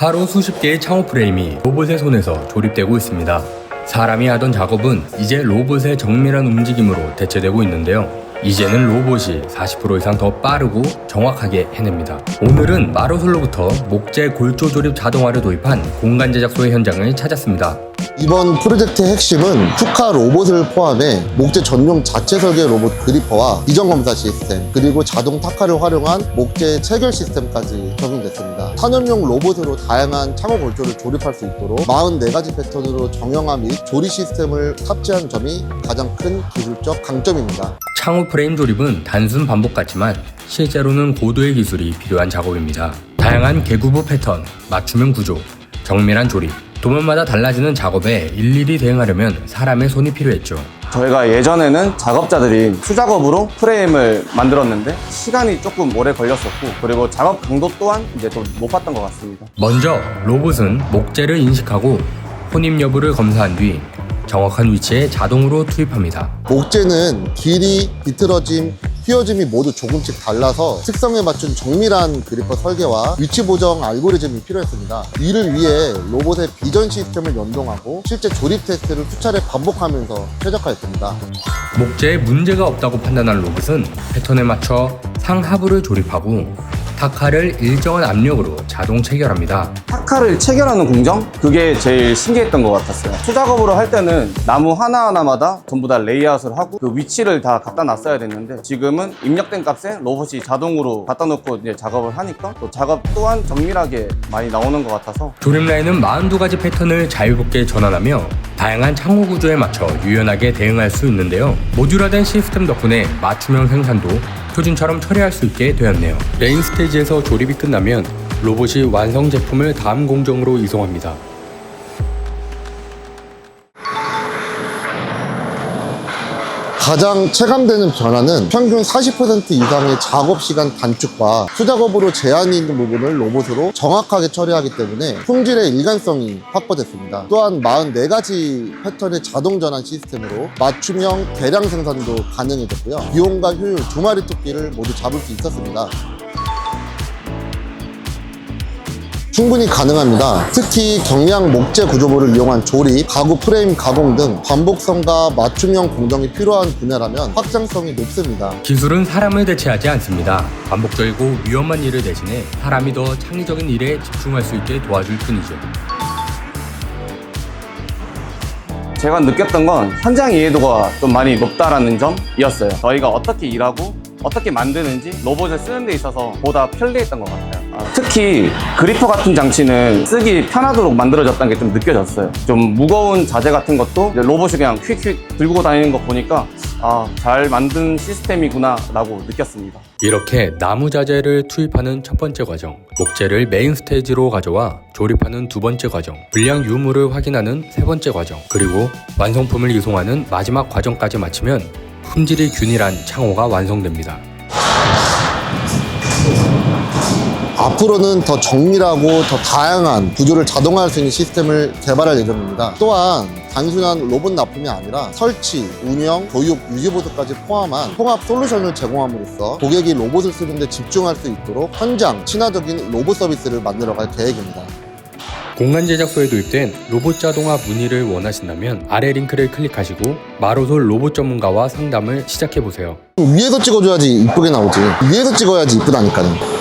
하루 수십 개의 창호 프레임이 로봇의 손에서 조립되고 있습니다. 사람이 하던 작업은 이제 로봇의 정밀한 움직임으로 대체되고 있는데요. 이제는 로봇이 40% 이상 더 빠르고 정확하게 해냅니다. 오늘은 마루솔로부터 목재 골조 조립 자동화를 도입한 공간 제작 소의 현장을 찾았습니다. 이번 프로젝트의 핵심은 푸카 로봇을 포함해 목재 전용 자체 설계 로봇 그리퍼와 이전 검사 시스템 그리고 자동 타카를 활용한 목재 체결 시스템까지 적용됐습니다. 산업용 로봇으로 다양한 창호 골조를 조립할 수 있도록 44가지 패턴으로 정형화 및 조리 시스템을 탑재한 점이 가장 큰 기술적 강점입니다. 창호 프레임 조립은 단순 반복 같지만 실제로는 고도의 기술이 필요한 작업입니다. 다양한 개구부 패턴, 맞춤형 구조, 정밀한 조립, 도면마다 달라지는 작업에 일일이 대응하려면 사람의 손이 필요했죠. 저희가 예전에는 작업자들이 수작업으로 프레임을 만들었는데 시간이 조금 오래 걸렸었고 그리고 작업 강도 또한 이제 좀 높았던 것 같습니다. 먼저 로봇은 목재를 인식하고 혼입 여부를 검사한 뒤 정확한 위치에 자동으로 투입합니다. 목재는 길이, 비틀어짐, 휘어짐이 모두 조금씩 달라서 특성에 맞춘 정밀한 그리퍼 설계와 위치 보정 알고리즘이 필요했습니다. 이를 위해 로봇의 비전 시스템을 연동하고 실제 조립 테스트를 수차례 반복하면서 최적화했습니다. 목재에 문제가 없다고 판단한 로봇은 패턴에 맞춰 상하부를 조립하고 타카를 일정한 압력으로 자동 체결합니다. 타카를 체결하는 공정? 그게 제일 신기했던 것 같았어요. 수작업으로 할 때는 나무 하나하나마다 전부 다 레이아웃을 하고 그 위치를 다 갖다 놨어야 됐는데 지금은 입력된 값에 로봇이 자동으로 갖다 놓고 이제 작업을 하니까 또 작업 또한 정밀하게 많이 나오는 것 같아서 조립 라인은 42가지 패턴을 자유롭게 전환하며 다양한 창호 구조에 맞춰 유연하게 대응할 수 있는데요. 모듈화된 시스템 덕분에 맞춤형 생산도 표준처럼 처리할 수 있게 되었네요. 메인 스테이지에서 조립이 끝나면 로봇이 완성 제품을 다음 공정으로 이송합니다. 가장 체감되는 변화는 평균 40% 이상의 작업 시간 단축과 수작업으로 제한이 있는 부분을 로봇으로 정확하게 처리하기 때문에 품질의 일관성이 확보됐습니다. 또한 44가지 패턴의 자동 전환 시스템으로 맞춤형 대량 생산도 가능해졌고요. 비용과 효율 두 마리 토끼를 모두 잡을 수 있었습니다. 충분히 가능합니다. 특히 경량 목재 구조물을 이용한 조립, 가구 프레임 가공 등 반복성과 맞춤형 공정이 필요한 분야라면 확장성이 높습니다. 기술은 사람을 대체하지 않습니다. 반복적이고 위험한 일을 대신해 사람이 더 창의적인 일에 집중할 수 있게 도와줄 뿐이죠. 제가 느꼈던 건 현장 이해도가 좀 많이 높다라는 점이었어요. 저희가 어떻게 일하고 어떻게 만드는지 로봇을 쓰는 데 있어서 보다 편리했던 것 같아요. 아, 특히 그리퍼 같은 장치는 쓰기 편하도록 만들어졌다는 게 좀 느껴졌어요. 좀 무거운 자재 같은 것도 로봇이 그냥 휙휙 들고 다니는 거 보니까 아, 잘 만든 시스템이구나 라고 느꼈습니다. 이렇게 나무 자재를 투입하는 첫 번째 과정, 목재를 메인 스테이지로 가져와 조립하는 두 번째 과정, 불량 유무를 확인하는 세 번째 과정, 그리고 완성품을 이송하는 마지막 과정까지 마치면 품질이 균일한 창호가 완성됩니다. 앞으로는 더 정밀하고 더 다양한 구조를 자동화할 수 있는 시스템을 개발할 예정입니다. 또한 단순한 로봇 납품이 아니라 설치, 운영, 교육, 유지보수까지 포함한 통합 솔루션을 제공함으로써 고객이 로봇을 쓰는데 집중할 수 있도록 현장 친화적인 로봇 서비스를 만들어갈 계획입니다. 공간 제작소에 도입된 로봇 자동화 문의를 원하신다면 아래 링크를 클릭하시고 마로솔 로봇 전문가와 상담을 시작해 보세요. 위에서 찍어줘야지 이쁘게 나오지. 위에서 찍어야지 이쁘다니까요.